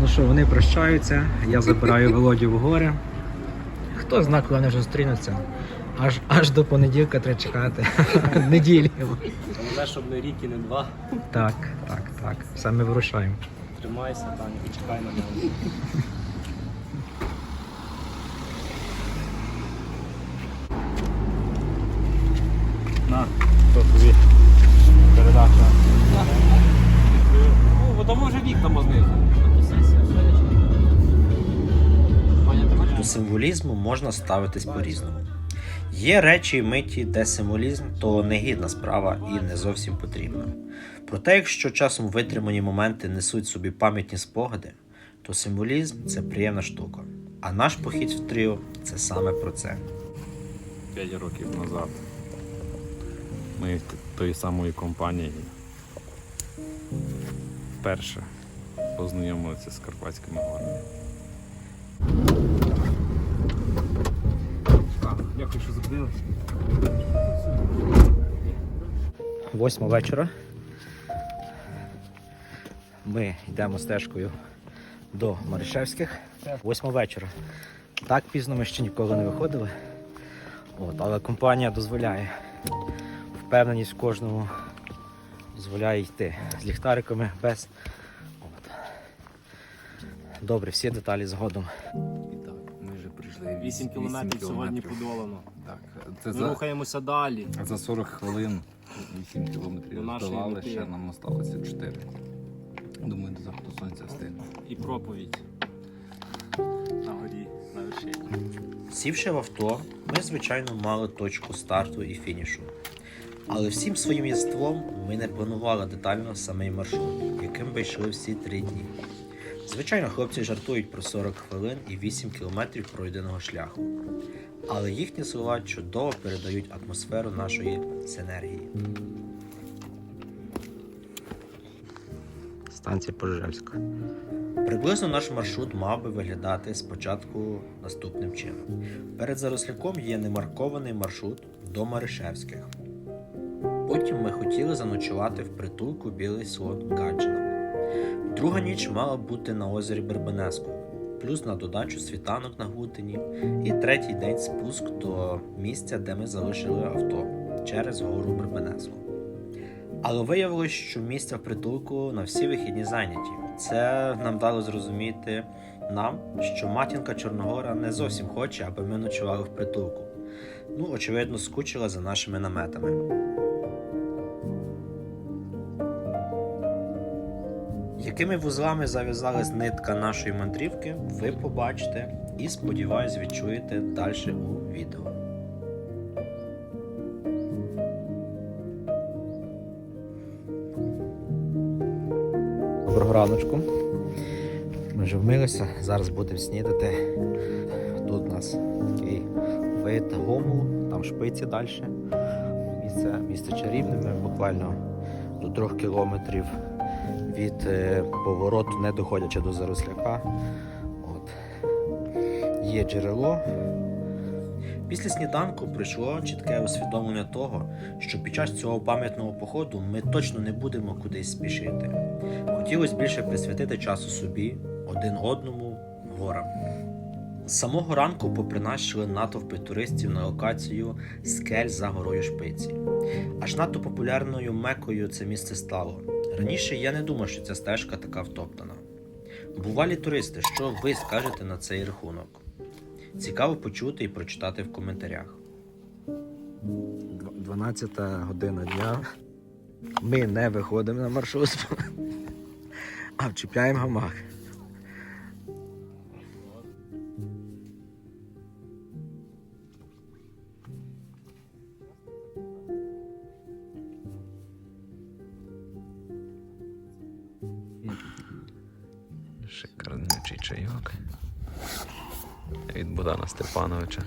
Ну що, вони прощаються, я забираю Володю в гори. Хто зна, коли вони вже зустрінуться? Аж, аж до понеділка треба чекати. Неділі. Головне, щоб не рік і не два. Так, так, так. Саме вирушаємо. Тримайся, Таня, і чекай на мене. Символізму можна ставитись по-різному. Є речі і миті, де символізм то негідна справа і не зовсім потрібна. Проте, якщо часом витримані моменти несуть собі пам'ятні спогади, то символізм це приємна штука. А наш похід в тріо це саме про це. П'ять років назад. Ми т- тої самої компанії вперше познайомилися з Карпатськими горами. Дякую, що зупинилися. Восьма вечора. Ми йдемо стежкою до Маришевських. Восьма вечора. Так пізно ми ще ніколи не виходили. От, але компанія дозволяє. Впевненість в кожному дозволяє йти з ліхтариками без. От. Добре, всі деталі згодом. Вже прийшли 8 кілометрів сьогодні подолано. Так, це Ми за, рухаємося далі. за 40 хвилин 8 кілометрів здолали, ще нам осталося 4. Думаю, до заходу сонця встигнемо. І проповідь. На горі, на вершині. Сівши в авто, ми, звичайно, мали точку старту і фінішу. Але всім своїм єством ми не планували детально самий маршрут, яким би йшли всі три дні. Звичайно, хлопці жартують про 40 хвилин і 8 кілометрів пройденого шляху. Але їхні слова чудово передають атмосферу нашої синергії. Станція Пожежевська. Приблизно наш маршрут мав би виглядати спочатку наступним чином. Перед заросляком є немаркований маршрут до Маришевських. Потім ми хотіли заночувати в притулку Білий слон Гаджина. Друга ніч мала бути на озері Бербенеску, плюс на додачу світанок на Гутині, і третій день спуск до місця, де ми залишили авто через гору Бербенеску. Але виявилось, що місця в притулку на всі вихідні зайняті. Це нам дало зрозуміти нам, що матінка Чорногора не зовсім хоче, аби ми ночували в притулку. Ну, очевидно, скучила за нашими наметами. Якими вузлами зав'язалась нитка нашої мандрівки, ви побачите і, сподіваюсь, відчуєте далі у відео. Доброго раночку. Ми вже вмилися, зараз будемо снідати. Тут у нас такий вид гому, там шпиці далі. Місце, місце чарівне, ми буквально до трьох кілометрів від е, повороту, не доходячи до заросляка. От. Є джерело. Після сніданку прийшло чітке усвідомлення того, що під час цього пам'ятного походу ми точно не будемо кудись спішити. Хотілося більше присвятити часу собі, один одному, горам. З самого ранку попри нас йшли натовпи туристів на локацію скель за горою шпиці. Аж надто популярною мекою це місце стало. Раніше я не думав, що ця стежка така втоптана. Бувалі туристи, що ви скажете на цей рахунок? Цікаво почути і прочитати в коментарях. Дв- 12 година дня. Ми не виходимо на маршрут, а вчіпляємо гамак. Шикарнючий чайок. Від Богдана Степановича.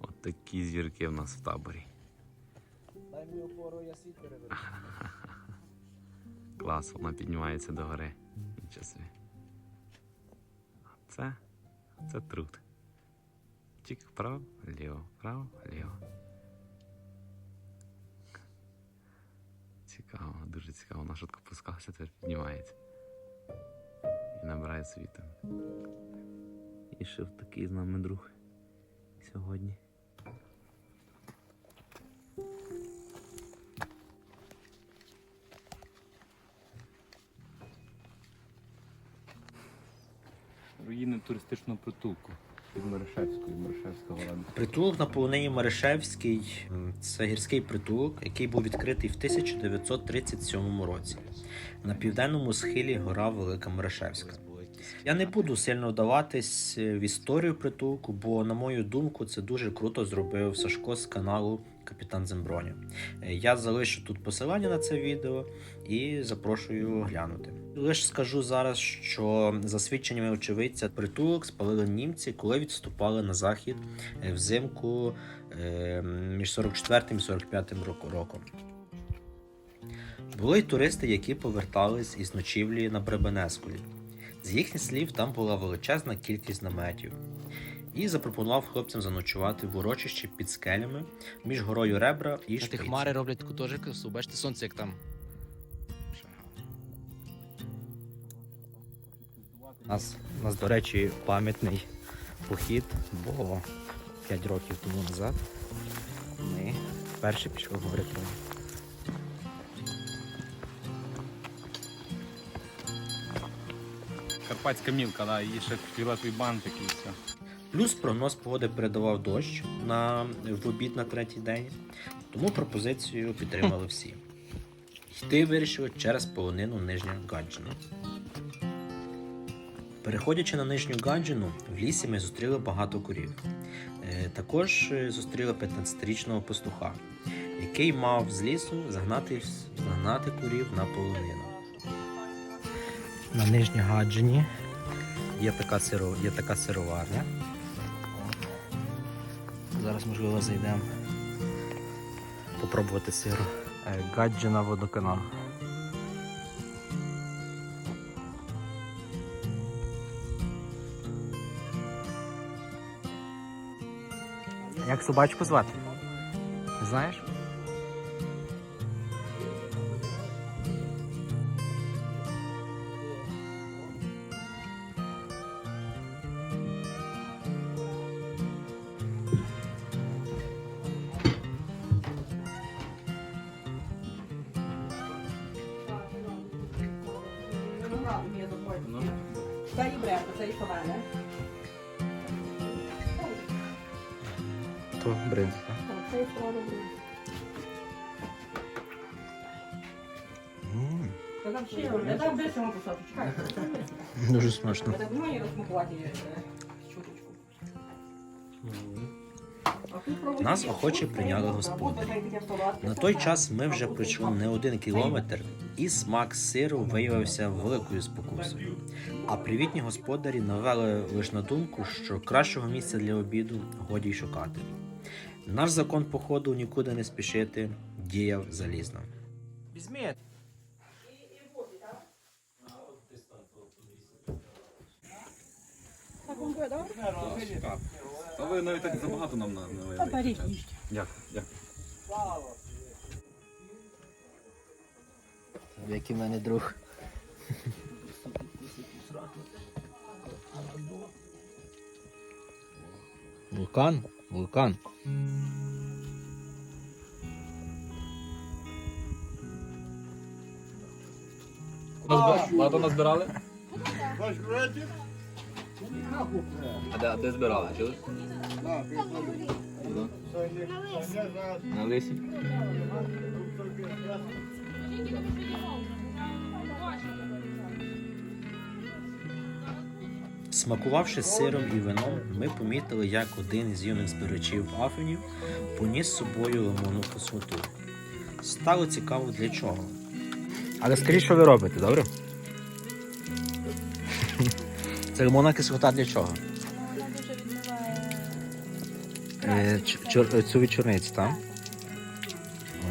От такі зірки в нас в таборі. Дай мені опору, я світ переверну. Клас, вона піднімається до гори. Цікаво, дуже цікаво. Вона швидко пускалася, тепер піднімається. І набирає світу. І ще такий з нами друг сьогодні. Руїни туристичного притулку від Мерешевської, Мерешевського ладу. Притулок на полонині Мерешевський м, це гірський притулок, який був відкритий в 1937 році на південному схилі гора Велика Мерешевська. Я не буду сильно вдаватись е, в історію притулку, бо, на мою думку, це дуже круто зробив Сашко з каналу Капітан Земброня. Е, Я залишу тут посилання на це відео і запрошую глянути. Лише скажу зараз, що за свідченнями очевидця, притулок спалили німці, коли відступали на захід е, взимку е, між 44 і 45 року- роком. Були й туристи, які повертались із ночівлі на Бребенескові. З їхніх слів, там була величезна кількість наметів. І запропонував хлопцям заночувати в урочищі під скелями між горою Ребра і А ти хмари роблять таку теж красу. Бачите, сонце як там. У нас, у нас, до речі, пам'ятний похід, бо 5 років тому назад ми вперше пішли в гори. Карпатська мілка, да, її ще фіолетовий бантик і все. Плюс прогноз погоди передавав дощ на, в обід на третій день, тому пропозицію підтримали всі. Йти вирішили через полонину Нижня Ганджина. Переходячи на Нижню Ганджину, в лісі ми зустріли багато курів. Е, Також е, зустріли 15-річного пастуха, який мав з лісу загнати, загнати курів на полонину. На Нижній Гаджині є така, сиро, є така сироварня. Зараз, можливо, зайдемо попробувати сиру. Е, Гаджина водоканал. Як собачку звати? Знаєш? То бринза. Це і справа Я я там десь йому кусочок. Чекай. Дуже смачно. Я так думаю, розмукувати е, Нас охоче прийняли солодке. На той час ми вже пройшли не один кілометр, і смак сиру виявився великою спокусою. А привітні господарі навели лише на думку, що кращого місця для обіду годі й шукати. Наш закон походу нікуди не спішити діяв залізно. Візьми. А ви навіть так забагато нам на- налили. Беріть. Дякую, дякую. Який в мене друг. Вулкан? Вулкан. Багато назбирали? А де, де збирали? Чули? На лисі. Смакувавши сиром і вином, ми помітили, як один з юних збирачів афенів поніс з собою лимонну кислоту. Стало цікаво для чого. Але скажіть, що ви робите, добре? Це лимонна кислота для чого? Вона дуже відмиває. Е, чор- цю від чорниці, так?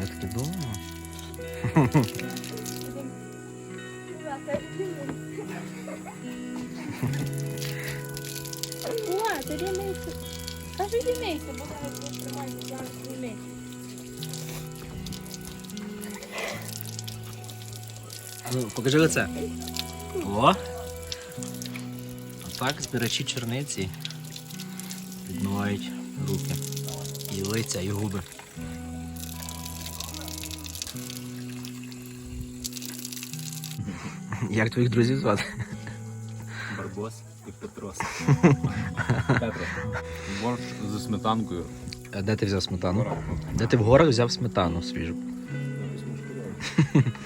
Я таки. О, мийся. Кажи, іди бо зараз тримати зараз не Ну, покажи лице. О! Так збирачі черниці відмивають руки. І лиця, і губи. Як твоїх друзів звати? Барбос і Петрос. Петро. Борщ зі сметанкою. А де ти взяв сметану? Де ти в горах взяв сметану свіжу?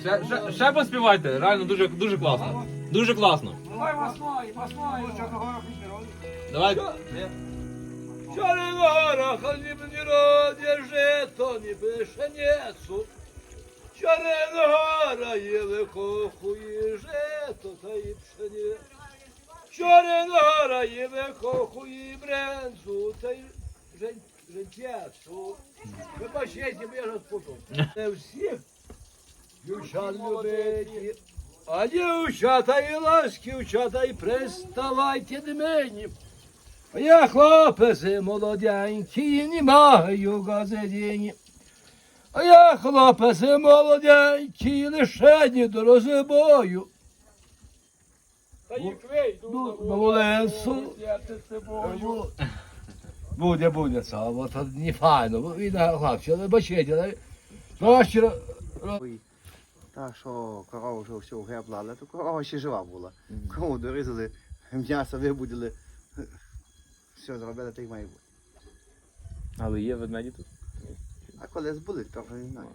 Ще, ще, ще поспівайте, реально дуже, дуже класно. Дуже класно. Давай. Чорногора, хай мені родяже, то ні пшеницю. Чорногора є викохує жито та й пшеницю. Чорногора є викохує брензу та й жентецю. Ви бачите, я ж. Не всіх дівчат любиті, а дівчата і ласки, дівчата і приставайте до мені. Я хлопець молоденький, не маю газетіні. А я хлопець молоденький, лише не до розбою. Та їх вийду на вулицю. Буде, буде, це, не файно, бо він хлопці, але бачите, але Та що корова вже все гребла, але то корова ще жива була. Корову дорізали, м'ясо вибудили, все зробили, так має бути. Але є ведмеді тут. А колись були, трохи не знаю.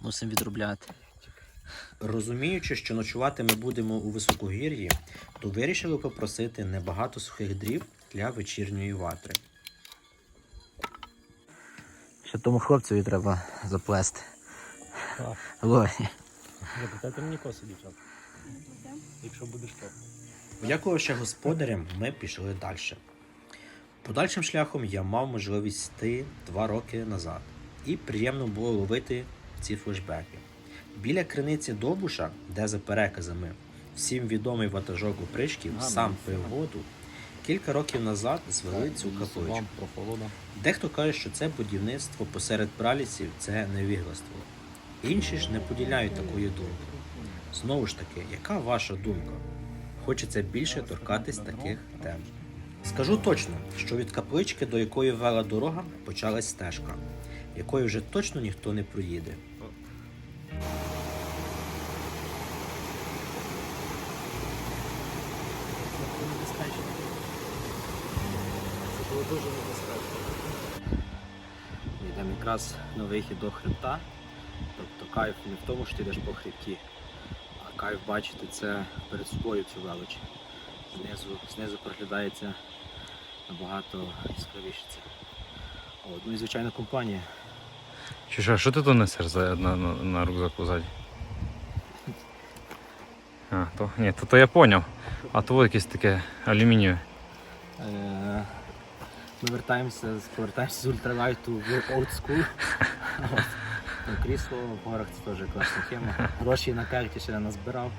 Мусимо відробляти. Розуміючи, що ночувати ми будемо у високогір'ї, то вирішили попросити небагато сухих дрів для вечірньої ватри. Ще тому хлопцеві треба заплести. Лой. Запитайте мені коси, дівчат. Якщо будеш то. Дякувавши господарям, ми пішли далі. Подальшим шляхом я мав можливість йти два роки назад, і приємно було ловити ці флешбеки. Біля криниці Довбуша, де за переказами всім відомий ватажок опришків сам пив воду, кілька років назад звели цю капличку. Дехто каже, що це будівництво посеред пралісів це невігластво. Інші ж не поділяють такої думки. Знову ж таки, яка ваша думка? Хочеться більше торкатись таких тем. Скажу точно, що від каплички, до якої вела дорога, почалась стежка, якою вже точно ніхто не проїде. Йдемо якраз на вихід до хребта. Тобто кайф не в тому, що ти йдеш по хребті, а кайф бачити це перед собою цю велич. Знизу, знизу проглядається набагато яскравіше це. Ну і звичайно компанія. Чи що, що ти тут несеш за, на, на, на рюкзаку ззаді? А, то, ні, то, то я поняв. А то якесь таке алюмінієве. Е, Ми вертаємося, повертаємося з ультралайту в old school. От. Ну, Крісло в горах це теж класна тема. Гроші на карті ще не назбирав.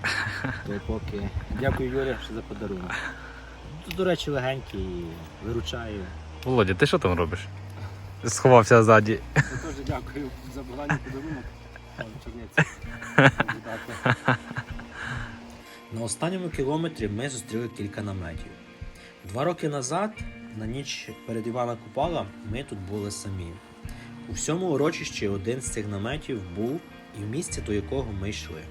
То поки. Дякую Юрі що за подарунок. До речі, легенький, виручає. Володя, ти що там робиш? Сховався ззаді. Я теж дякую за багатий подарунок. На останньому кілометрі ми зустріли кілька наметів. Два роки назад, на ніч перед Івана Купала, ми тут були самі. У всьому урочищі один з цих наметів був і в місці, до якого ми йшли.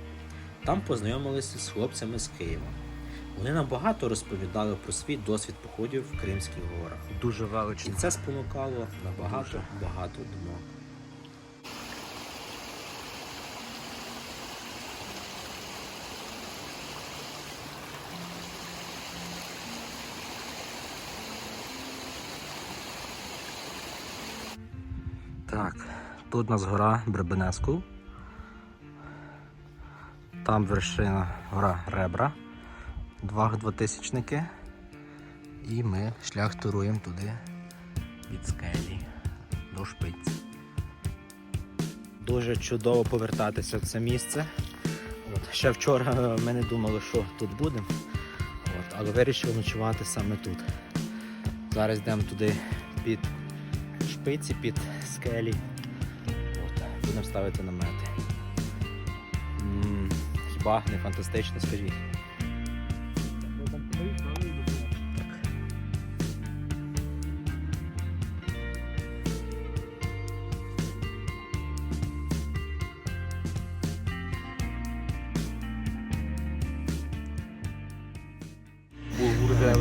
Там познайомилися з хлопцями з Києва. Вони нам багато розповідали про свій досвід походів в Кримських горах. Дуже І це спонукало на багато багато думок. Так, тут у нас гора Бребенеску. Там вершина гора Ребра. Два двотисячники. І ми шлях туруємо туди від скелі до шпиці. Дуже чудово повертатися в це місце. От. Ще вчора ми не думали, що тут будемо, але вирішили ночувати саме тут. Зараз йдемо туди під шпиці, під скелі. Будемо ставити намети. Хіба не фантастично, скажіть?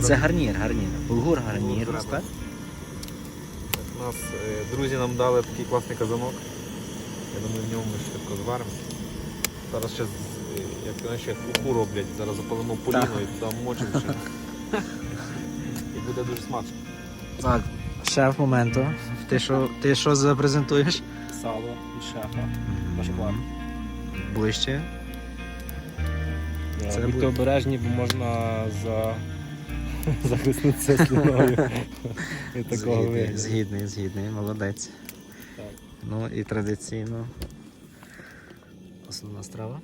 Це гарнір, гарнір. Булгур гарнір. У нас е, друзі нам дали такий класний казанок. Я думаю, в ньому ми швидко зваримо. Зараз ще, е, як знаєш, як уху роблять, зараз запалимо поліно і туди мочимо ще. І буде дуже смачно. Так, шеф моменту. Ти що, ти що запрезентуєш? Сало від шефа. Башклав. Ближче. Це Це буде- обережні, бо можна за... захиснутися слюною. Згідний, згідний, згідний, молодець. Ну і традиційно основна страва.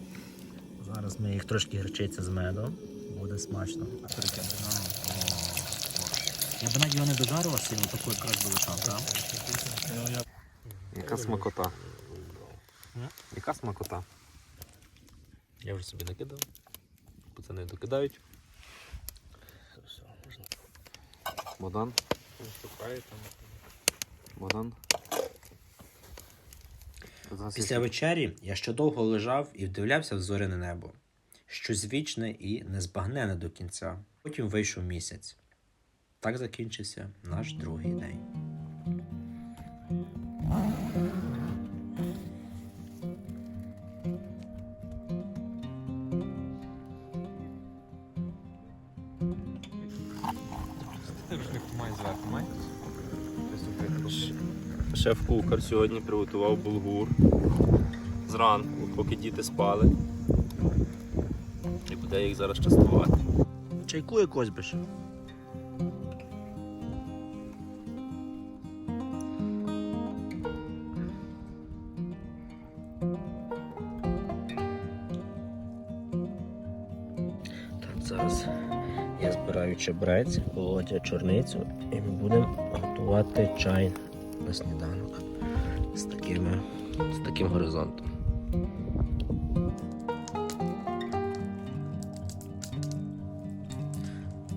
Зараз ми їх трошки гірчиця з медом. Буде смачно. Я б навіть його не дожарував сильно, таку якраз би лишав, так? Яка смакота. Яка смакота. Я вже собі накидав. Пацани докидають. Богдан. Богдан. Після вечері я ще довго лежав і вдивлявся в зоряне небо. Щось вічне і незбагнене до кінця. Потім вийшов місяць. Так закінчився наш другий день. Май зверху, май. Шеф-кухар сьогодні приготував булгур зранку, поки діти спали. І буде їх зараз частувати. Чайку якось би ще. Так, зараз я збираю чебрець, володя чорницю і ми будемо готувати чай на сніданок з, такими, з таким горизонтом.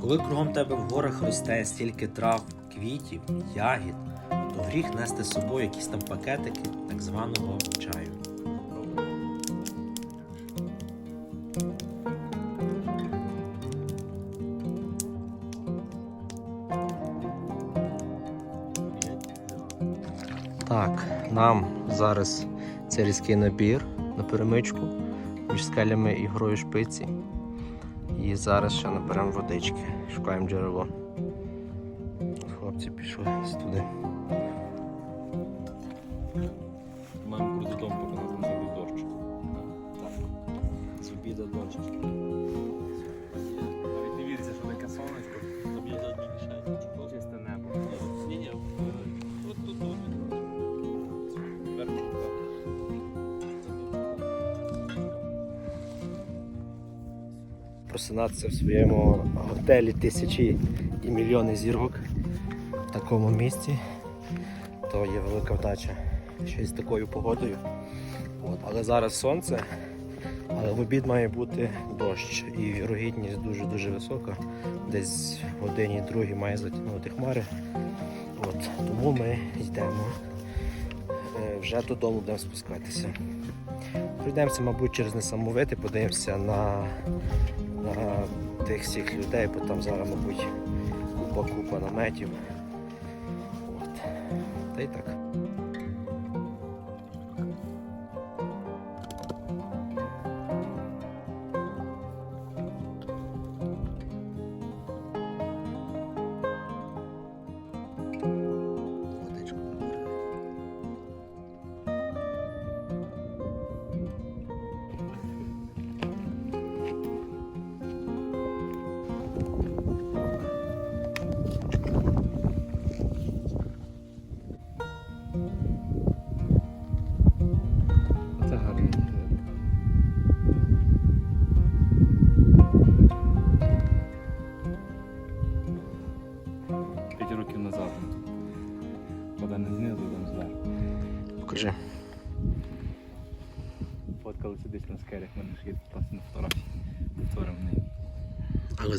Коли кругом тебе в горах росте стільки трав, квітів, ягід, то гріх нести з собою якісь там пакетики так званого чаю. Нам зараз це різкий набір на перемичку між скелями і грою шпиці. І зараз ще наберемо водички, шукаємо джерело. Хлопці пішли туди. Просинатися в своєму готелі тисячі і мільйони зірок в такому місці, то є велика вдача. Ще з такою погодою. От. Але зараз сонце, але в обід має бути дощ і вірогідність дуже-дуже висока. Десь в годині другій має затягнути хмари. От. Тому ми йдемо. Е, Вже додому будемо спускатися. Пройдемося, мабуть, через несамовити, подивимося на, на тих всіх людей, бо там зараз, мабуть, купа-купа наметів. От. Та й так.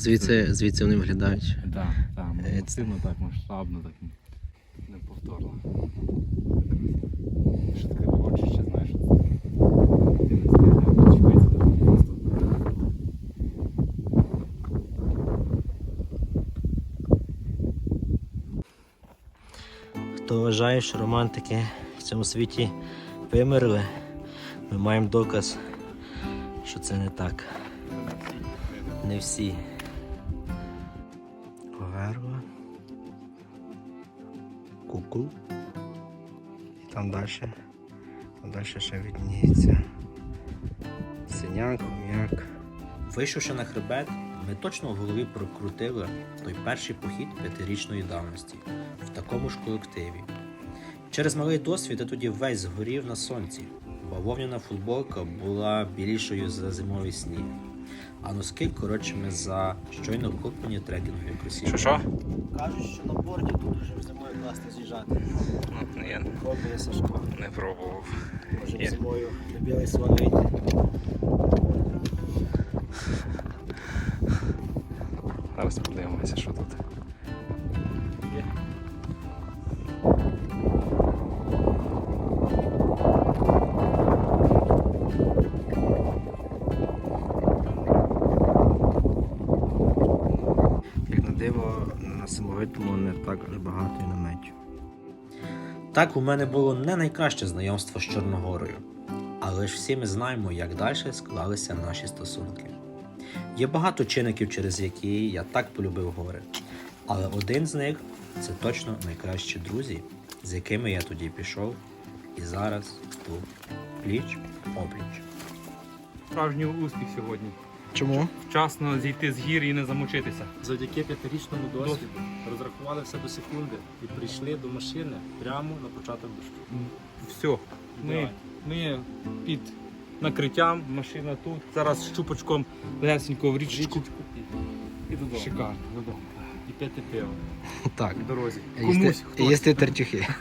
Звідси, звідси вони виглядають. Так, так, Е, масивно так, масштабно так. Неповторно. Що таке урочище, знаєш. Хто вважає, що романтики в цьому світі вимерли, ми маємо доказ, що це не так. Не всі. Кукол. І там далі. Там далі ще відніється. Синяк, хом'як. Вийшовши на хребет, ми точно в голові прокрутили той перший похід п'ятирічної давності в такому ж колективі. Через малий досвід я тоді весь згорів на сонці. Бавовняна футболка була білішою за зимовий сніг, а носки коротшими за щойно куплені трекінгові кросівки. Що що? Кажуть, що на борді тут вже зимою класно з'їжджати. Ну, я Пробує Сашко. не пробував. Може Я- зимою на білий свалить. Зараз подивимося, що тут. Самовитому не так аж багато і наметів. Так у мене було не найкраще знайомство з Чорногорою, але ж всі ми знаємо, як далі склалися наші стосунки. Є багато чинників, через які я так полюбив гори, але один з них це точно найкращі друзі, з якими я тоді пішов, і зараз тут пліч опліч. Справжній успіх сьогодні. Чому? Вчасно зійти з гір і не замочитися. Завдяки п'ятирічному досвіду розрахували все до секунди і прийшли до машини прямо на початок дощу. Все. Ми, ми під накриттям, машина тут. Зараз щупочком легесенько в річечку. І додому. Шикарно, додому. І п'яти пиво Так. в дорозі. Комусь, Їсти, хтось. їсти тертюхи.